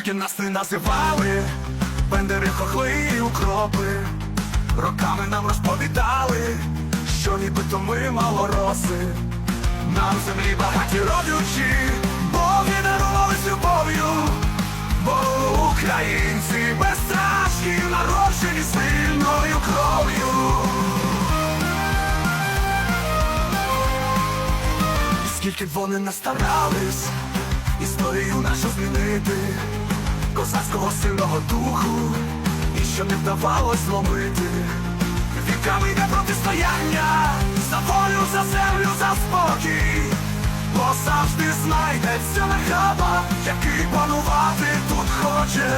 ще нас не називали, бендери, хохли і укропи. Роками нам розповідали, що нібито ми малороси. Нам землі багаті родючі, боги дарувались любов'ю, бо українці безстрашні, народжені сильною кров'ю. Скільки б вони настарались, історію нашу змінити, козацького сильного духу, і що не вдавалось зломити. Віками йде протистояння, за волю, за землю, за спокій, бо завжди знайдеться нахаба, який панувати тут хоче.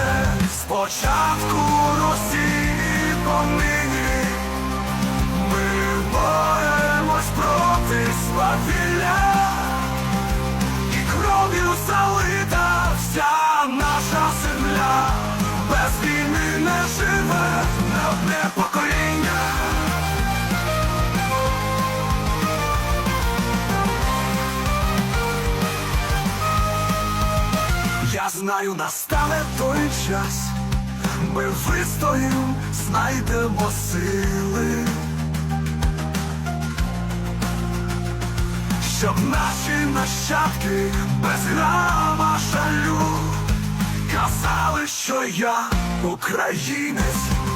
Спочатку Росії понині ми боремось проти свавілля знаю, настане той час, ми вистоїм, знайдемо сили. Щоб наші нащадки без грама жалю казали, що я українець.